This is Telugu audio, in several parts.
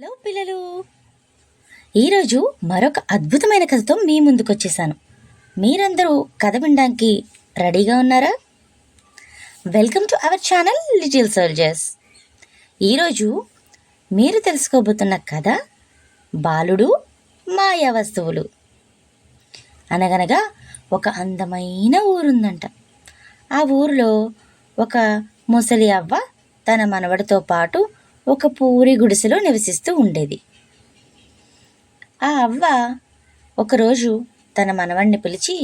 హలో పిల్లలు. ఈరోజు మరొక అద్భుతమైన కథతో మీ ముందుకు వచ్చేసాను మీరందరూ కథ వినడానికి రెడీగా ఉన్నారా? Welcome to our channel little soldiers. ఈరోజు మీరు తెలుసుకోబోతున్న కథ బాలుడు మాయా వస్తువులు. అనగనగా ఒక అందమైన ఊరుందంట. ఆ ఊరిలో ఒక ముసలి అవ్వ తన మనవడితో పాటు ఒక పూరి గుడిసెలో నివసిస్తూ ఉండేది. ఆ అవ్వ ఒకరోజు తన మనవడిని పిలిచి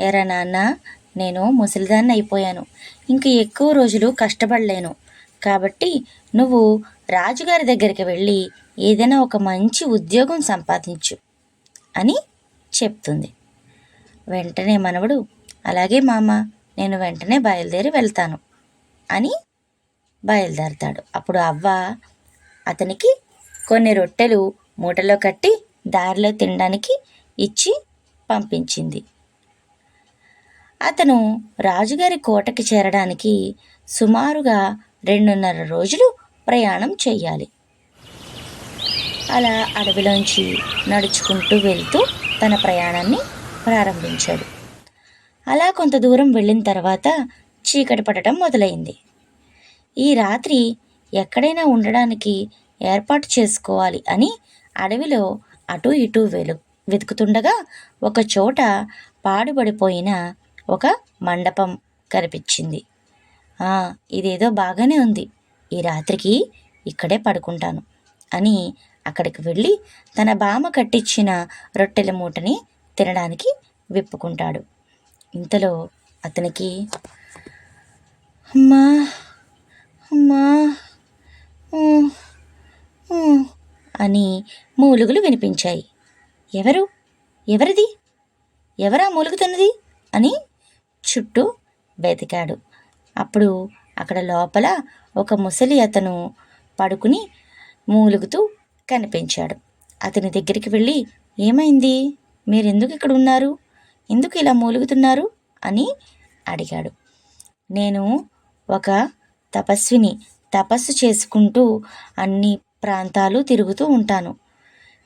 ఎరా నాన్న నేను ముసలిదాన్ని అయిపోయాను. ఇంక ఎక్కువ రోజులు కష్టపడలేను. కాబట్టి నువ్వు రాజుగారి దగ్గరికి వెళ్ళి ఏదైనా ఒక మంచి ఉద్యోగం సంపాదించు అని చెప్తుంది. వెంటనే మనవడు అలాగే మామ నేను వెంటనే బయలుదేరి వెళ్తాను అని బయలుదేరతాడు. అప్పుడు అవ్వ అతనికి కొన్ని రొట్టెలు మూటలో కట్టి దారిలో తినడానికి ఇచ్చి పంపించింది. అతను రాజుగారి కోటకి చేరడానికి సుమారుగా రెండున్నర రోజులు ప్రయాణం చేయాలి అలా అడవిలోంచి నడుచుకుంటూ వెళ్తూ తన ప్రయాణాన్ని ప్రారంభించాడు. అలా కొంత దూరం వెళ్ళిన తర్వాత చీకటి పడటం మొదలైంది. ఈ రాత్రి ఎక్కడైనా ఉండడానికి ఏర్పాటు చేసుకోవాలి అని అడవిలో అటు ఇటు వెలు వెతుకుతుండగా ఒక చోట పాడుబడిపోయిన ఒక మండపం కనిపించింది. ఇదేదో బాగానే ఉంది. ఈ రాత్రికి ఇక్కడే పడుకుంటాను అని అక్కడికి వెళ్ళి తన బామ కట్టించిన రొట్టెల మూటని తినడానికి విప్పుకుంటాడు. ఇంతలో అతనికి అమ్మా అమ్మా. అని మూలుగులు వినిపించాయి. ఎవరు? ఎవరిది? ఎవరా మూలుగుతున్నది? అని చుట్టూ వెతికాడు అప్పుడు అక్కడ లోపల ఒక ముసలి అతను పడుకుని మూలుగుతూ కనిపించాడు. అతని దగ్గరికి వెళ్ళి ఏమైంది? మీరెందుకు ఇక్కడ ఉన్నారు? ఎందుకు ఇలా మూలుగుతున్నారు? అని అడిగాడు. నేను ఒక తపస్విని తపస్సు చేసుకుంటూ అన్ని ప్రాంతాలు తిరుగుతూ ఉంటాను.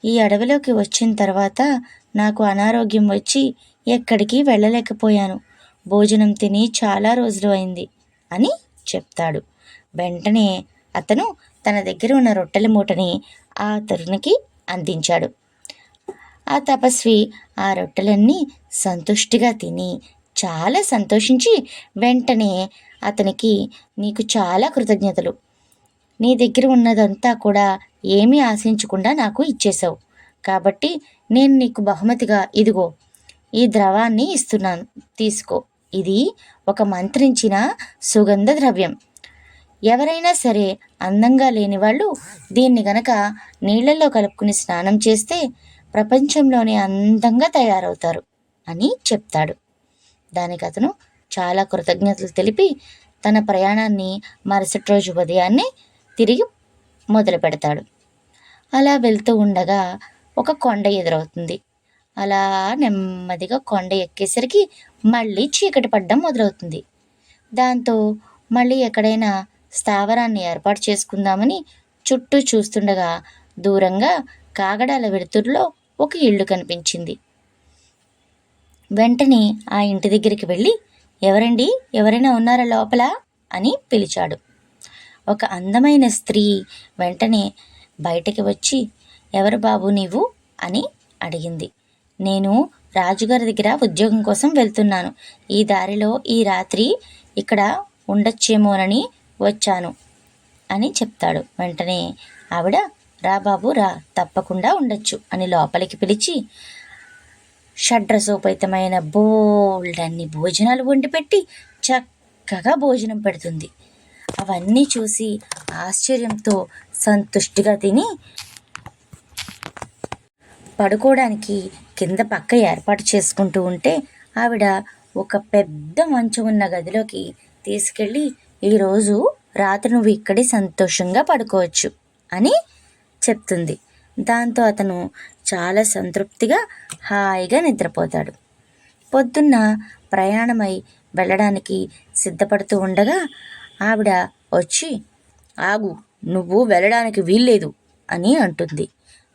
ఈ అడవిలోకి వచ్చిన తర్వాత నాకు అనారోగ్యం వచ్చి ఎక్కడికి వెళ్ళలేకపోయాను. భోజనం తిని చాలా రోజులు అయింది అని చెప్తాడు. వెంటనే అతను తన దగ్గర ఉన్న రొట్టెల మూటని ఆ తరుణికి అందించాడు. ఆ తపస్వి ఆ రొట్టెలన్నీ సంతుష్టిగా తిని చాలా సంతోషించి వెంటనే అతనికి నీకు చాలా కృతజ్ఞతలు. నీ దగ్గర ఉన్నదంతా కూడా ఏమీ ఆశించకుండా నాకు ఇచ్చేశావు. కాబట్టి నేను నీకు బహుమతిగా ఇదిగో ఈ ద్రవాన్ని ఇస్తున్నాను. తీసుకో. ఇది ఒక మంత్రించిన సుగంధ ద్రవ్యం. ఎవరైనా సరే అందంగా లేని వాళ్ళు దీన్ని గనక నీళ్ళలో కలుపుకుని స్నానం చేస్తే ప్రపంచంలోనే అందంగా తయారవుతారు అని చెప్తాడు. దానికి అతను చాలా కృతజ్ఞతలు తెలిపి తన ప్రయాణాన్ని మరుసటి రోజు ఉదయాన్నే తిరిగి మొదలు పెడతాడు. అలా వెళ్తూ ఉండగా ఒక కొండ ఎదురవుతుంది. అలా నెమ్మదిగా కొండ ఎక్కేసరికి మళ్ళీ చీకటి పడ్డం మొదలవుతుంది. దాంతో మళ్ళీ ఎక్కడైనా స్థావరాన్ని ఏర్పాటు చేసుకుందామని చుట్టూ చూస్తుండగా దూరంగా కాగడాల వెలుతురులో ఒక ఇల్లు కనిపించింది. వెంటనే ఆ ఇంటి దగ్గరికి వెళ్ళి ఎవరండి? ఎవరైనా ఉన్నారా లోపల? అని పిలిచాడు. ఒక అందమైన స్త్రీ వెంటనే బయటకి వచ్చి ఎవరు బాబు నీవు? అని అడిగింది. నేను రాజుగారి దగ్గర ఉద్యోగం కోసం వెళ్తున్నాను. ఈ దారిలో ఈ రాత్రి ఇక్కడ ఉండొచ్చేమోనని వచ్చాను అని చెప్తాడు. వెంటనే ఆవిడ రా బాబు రా తప్పకుండా ఉండొచ్చు అని లోపలికి పిలిచి షడ్రసోపేతమైన బోల్డ్ అన్ని భోజనాలు వండిపెట్టి చక్కగా భోజనం పెడుతుంది. అవన్నీ చూసి ఆశ్చర్యంతో సంతుష్టిగా తిని పడుకోవడానికి కింద పక్క ఏర్పాటు చేసుకుంటూ ఉంటే ఆవిడ ఒక పెద్ద మంచం ఉన్న గదిలోకి తీసుకెళ్ళి ఈరోజు రాత్రి నువ్వు ఇక్కడే సంతోషంగా పడుకోవచ్చు అని చెప్తుంది. దాంతో అతను చాలా సంతృప్తిగా హాయిగా నిద్రపోతాడు. పొద్దున్న ప్రయాణమై వెళ్ళడానికి సిద్ధపడుతూ ఉండగా ఆవిడ వచ్చి ఆగు నువ్వు వెళ్ళడానికి వీల్లేదు అని అంటుంది.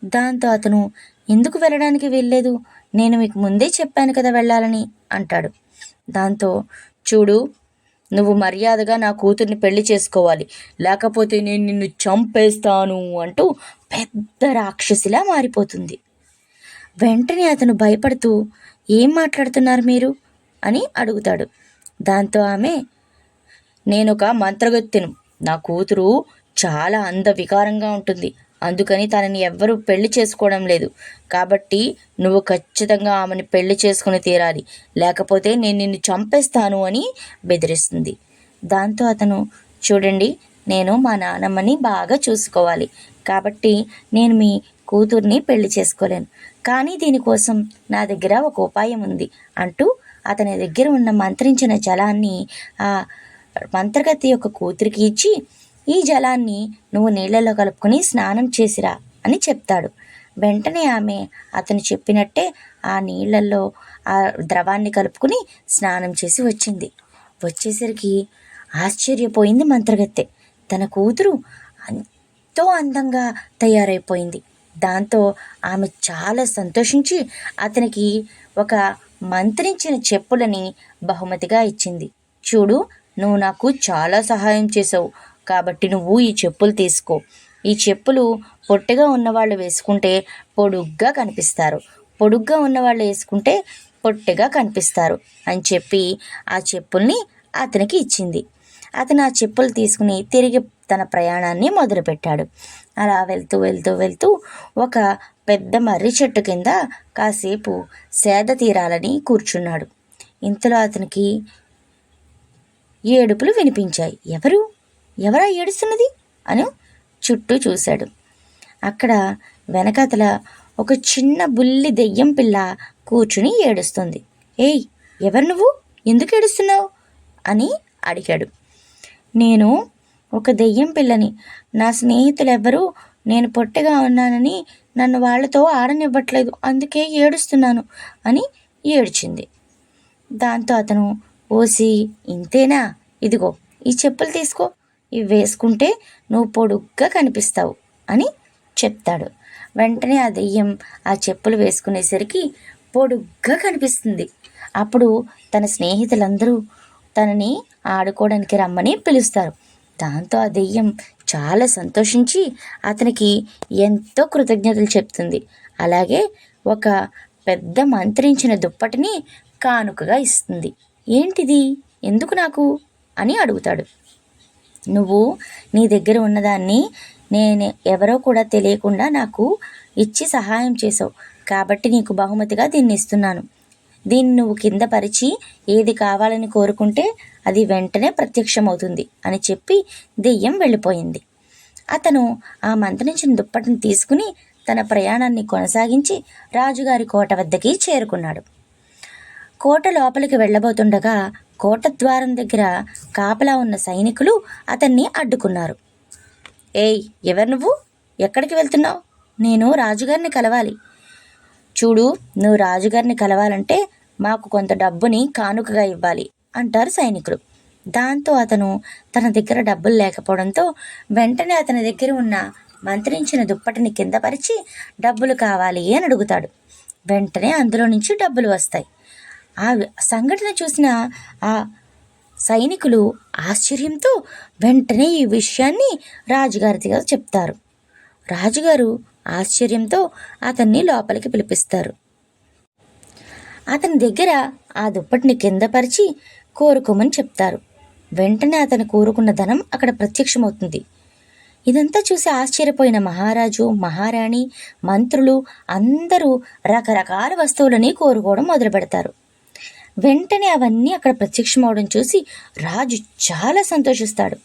దాంతో అతను ఎందుకు వెళ్ళడానికి వీల్లేదు? నేను మీకు ముందే చెప్పాను కదా వెళ్ళాలని అంటాడు. దాంతో చూడు నువ్వు మర్యాదగా నా కూతుర్ని పెళ్ళి చేసుకోవాలి. లేకపోతే నేను నిన్ను చంపేస్తాను అంటూ పెద్ద రాక్షసిలా మారిపోతుంది. వెంటనే అతను భయపడుతూ ఏం మాట్లాడుతున్నారు మీరు? అని అడుగుతాడు. దాంతో ఆమె నేనొక మంత్రగత్తెను. నా కూతురు చాలా అందవికారంగా ఉంటుంది. అందుకని తనని ఎవ్వరూ పెళ్ళి చేసుకోవడం లేదు. కాబట్టి నువ్వు ఖచ్చితంగా ఆమెను పెళ్ళి చేసుకుని తీరాలి. లేకపోతే నేను నిన్ను చంపేస్తాను అని బెదిరిస్తుంది. దాంతో అతను చూడండి నేను మా నానమ్మని బాగా చూసుకోవాలి. కాబట్టి నేను మీ కూతుర్ని పెళ్ళి చేసుకోలేను. కానీ దీనికోసం నా దగ్గర ఒక ఉపాయం ఉంది అంటూ అతని దగ్గర ఉన్న మంత్రించిన జలాన్ని ఆ మంత్రగతి యొక్క కూతురికి ఇచ్చి ఈ జలాన్ని నువ్వు నీళ్ళలో కలుపుకొని స్నానం చేసిరా అని చెప్తాడు. వెంటనే ఆమె అతను చెప్పినట్టే ఆ నీళ్ళల్లో ఆ ద్రవాన్ని కలుపుకుని స్నానం చేసి వచ్చింది. వచ్చేసరికి ఆశ్చర్యపోయింది మంత్రగత్తె. తన కూతురు ఎంతో అందంగా తయారైపోయింది. దాంతో ఆమె చాలా సంతోషించి అతనికి ఒక మంత్రించిన చెప్పులని బహుమతిగా ఇచ్చింది. చూడు నువ్వు నాకు చాలా సహాయం చేసావు కాబట్టి నువ్వు ఈ చెప్పులు తీసుకో. ఈ చెప్పులు పొట్టిగా ఉన్నవాళ్ళు వేసుకుంటే పొడుగ్గా కనిపిస్తారు. పొడుగ్గా ఉన్నవాళ్ళు వేసుకుంటే పొట్టిగా కనిపిస్తారు అని చెప్పి ఆ చెప్పుల్ని అతనికి ఇచ్చింది. అతను ఆ చెప్పులు తీసుకుని తిరిగి తన ప్రయాణాన్ని మొదలుపెట్టాడు. అలా వెళ్తూ వెళ్తూ వెళ్తూ ఒక పెద్ద మర్రి చెట్టు కింద కాసేపు సేద తీరాలని కూర్చున్నాడు. ఇంతలో అతనికి ఏడుపులు వినిపించాయి. ఎవరు? ఎవరా ఏడుస్తున్నది అని చుట్టూ చూశాడు. అక్కడ వెనకాతల ఒక చిన్న బుల్లి దెయ్యం పిల్ల కూర్చుని ఏడుస్తుంది. ఏయ్ ఎవరు నువ్వు? ఎందుకు ఏడుస్తున్నావు? అని అడిగాడు. నేను ఒక దెయ్యం పిల్లని. నా స్నేహితులు ఎవ్వరూ నేను పొట్టిగా ఉన్నానని నన్ను వాళ్ళతో ఆడనివ్వట్లేదు. అందుకే ఏడుస్తున్నాను అని ఏడ్చింది. దాంతో అతను ఓసి ఇంతేనా? ఇదిగో ఈ చెప్పులు తీసుకో. ఇవి వేసుకుంటే నువ్వు పొడుగ్గా కనిపిస్తావు అని చెప్తాడు. వెంటనే ఆ దెయ్యం ఆ చెప్పులు వేసుకునేసరికి పొడుగ్గా కనిపిస్తుంది. అప్పుడు తన స్నేహితులందరూ తనని ఆడుకోవడానికి రమ్మని పిలుస్తారు. దాంతో ఆ దెయ్యం చాలా సంతోషించి అతనికి ఎంతో కృతజ్ఞతలు చెప్తుంది. అలాగే ఒక పెద్ద మంత్రించిన దుప్పటిని కానుకగా ఇస్తుంది. ఏంటిది? ఎందుకు నాకు? అని అడుగుతాడు. నువ్వు నీ దగ్గర ఉన్నదాన్ని నేను ఎవరో కూడా తెలియకుండా నాకు ఇచ్చి సహాయం చేసావు కాబట్టి నీకు బహుమతిగా దీన్ని ఇస్తున్నాను. దీన్ని నువ్వు కింద పరిచి ఏది కావాలని కోరుకుంటే అది వెంటనే ప్రత్యక్షమవుతుంది అని చెప్పి దెయ్యం వెళ్ళిపోయింది. అతను ఆ మంత్రించిన దుప్పటిని తీసుకుని తన ప్రయాణాన్ని కొనసాగించి రాజుగారి కోట వద్దకి చేరుకున్నాడు. కోట లోపలికి వెళ్ళబోతుండగా కోట ద్వారం దగ్గర కాపలా ఉన్న సైనికులు అతన్ని అడ్డుకున్నారు. ఏయ్ ఎవరు నువ్వు? ఎక్కడికి వెళ్తున్నావు? నేను రాజుగారిని కలవాలి. చూడు నువ్వు రాజుగారిని కలవాలంటే మాకు కొంత డబ్బుని కానుకగా ఇవ్వాలి అంటారు సైనికులు. దాంతో అతను తన దగ్గర డబ్బులు లేకపోవడంతో వెంటనే అతని దగ్గర ఉన్న మంత్రించిన దుప్పటిని కింద పరిచి డబ్బులు కావాలి అని అడుగుతాడు. వెంటనే అందులో నుంచి డబ్బులు వస్తాయి. ఆ సంఘటన చూసిన ఆ సైనికులు ఆశ్చర్యంతో వెంటనే ఈ విషయాన్ని రాజుగారిగా చెప్తారు. రాజుగారు ఆశ్చర్యంతో అతన్ని లోపలికి పిలిపిస్తారు. అతని దగ్గర ఆ దుప్పటిని కింద పరిచి కోరుకోమని చెప్తారు. వెంటనే అతను కోరుకున్న ధనం అక్కడ ప్రత్యక్షమవుతుంది. ఇదంతా చూసి ఆశ్చర్యపోయిన మహారాజు మహారాణి మంత్రులు అందరూ రకరకాల వస్తువులని కోరుకోవడం మొదలు పెడతారు వెంటనే అవన్నీ అక్కడ ప్రత్యక్షమవడం చూసి రాజు చాలా సంతోషిస్తాడు.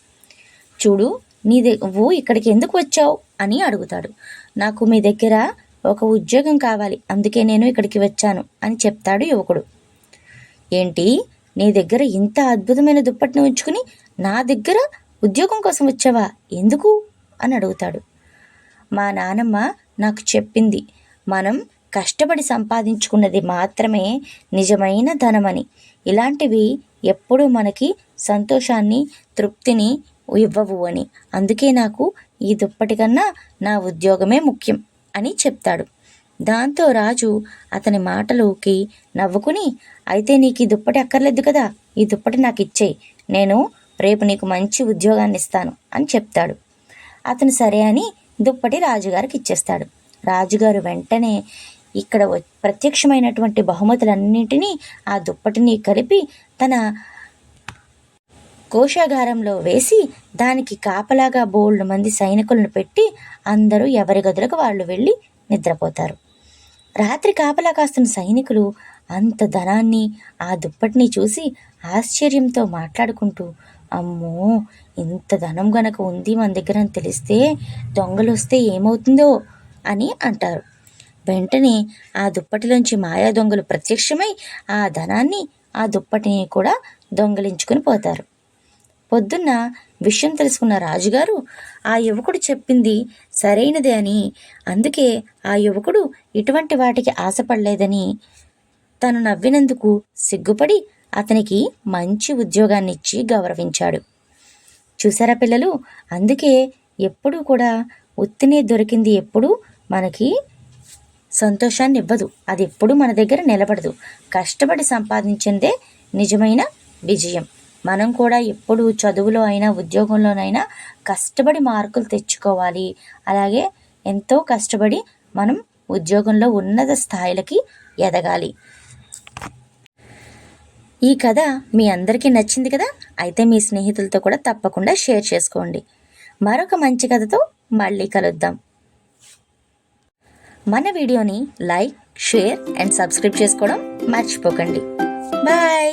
చూడు నీ నువ్వు ఇక్కడికి ఎందుకు వచ్చావు? అని అడుగుతాడు. నాకు మీ దగ్గర ఒక ఉద్యోగం కావాలి అందుకే నేను ఇక్కడికి వచ్చాను అని చెప్తాడు యువకుడు. ఏంటి? నీ దగ్గర ఇంత అద్భుతమైన దుప్పటిని ఉంచుకుని నా దగ్గర ఉద్యోగం కోసం వచ్చావా? ఎందుకు? అని అడుగుతాడు. మా నానమ్మ నాకు చెప్పింది మనం కష్టపడి సంపాదించుకున్నది మాత్రమే నిజమైన ధనమని. ఇలాంటివి ఎప్పుడూ మనకి సంతోషాన్ని తృప్తిని ఇవ్వవు అని. అందుకే నాకు ఈ దుప్పటి కన్నా నా ఉద్యోగమే ముఖ్యం అని చెప్తాడు. దాంతో రాజు అతని మాటలోకి నవ్వుకుని అయితే నీకు ఈ దుప్పటి అక్కర్లేదు కదా? ఈ దుప్పటి నాకు ఇచ్చేయి. నేను రేపు నీకు మంచి ఉద్యోగాన్ని ఇస్తాను అని చెప్తాడు. అతను సరే అని దుప్పటి రాజుగారికి ఇచ్చేస్తాడు. రాజుగారు వెంటనే ఇక్కడ ప్రత్యక్షమైనటువంటి బహుమతులన్నింటినీ ఆ దుప్పటిని కలిపి తన కోశాగారంలో వేసి దానికి కాపలాగా బోల్డ్ మంది సైనికులను పెట్టి అందరూ ఎవరి గదులకు వాళ్ళు వెళ్ళి నిద్రపోతారు. రాత్రి కాపలా కాస్తున్న సైనికులు అంత ధనాన్ని ఆ దుప్పటిని చూసి ఆశ్చర్యంతో మాట్లాడుకుంటూ అమ్మో ఇంత ధనం గనక ఉంది మన దగ్గర అని తెలిస్తే దొంగలు వస్తే ఏమవుతుందో అని అంటారు. వెంటనే ఆ దుప్పటిలోంచి మాయా దొంగలు ప్రత్యక్షమై ఆ ధనాన్ని ఆ దుప్పటిని కూడా దొంగలించుకుని పోతారు. పొద్దున్న విషయం తెలుసుకున్న రాజుగారు ఆ యువకుడు చెప్పింది సరైనదే అని. అందుకే ఆ యువకుడు ఇటువంటి వాటికి ఆశపడలేదని. తను నవ్వినందుకు సిగ్గుపడి అతనికి మంచి ఉద్యోగాన్ని ఇచ్చి గౌరవించాడు. చూసారా పిల్లలు? అందుకే ఎప్పుడూ కూడా ఉత్తినే దొరికింది ఎప్పుడు మనకి సంతోషాన్ని ఇవ్వదు అది ఎప్పుడు మన దగ్గర నిలబడదు. కష్టపడి సంపాదించిందే నిజమైన విజయం. మనం కూడా ఎప్పుడు చదువులో అయినా ఉద్యోగంలోనైనా కష్టపడి మార్కులు తెచ్చుకోవాలి. అలాగే ఎంతో కష్టపడి మనం ఉద్యోగంలో ఉన్నత స్థాయిలకి ఎదగాలి. ఈ కథ మీ అందరికీ నచ్చింది కదా? అయితే మీ స్నేహితులతో కూడా తప్పకుండా షేర్ చేసుకోండి. మరొక మంచి కథతో మళ్ళీ కలుద్దాం. మన వీడియోని లైక్ షేర్ అండ్ సబ్స్క్రైబ్ చేసుకోవడం మర్చిపోకండి. బాయ్!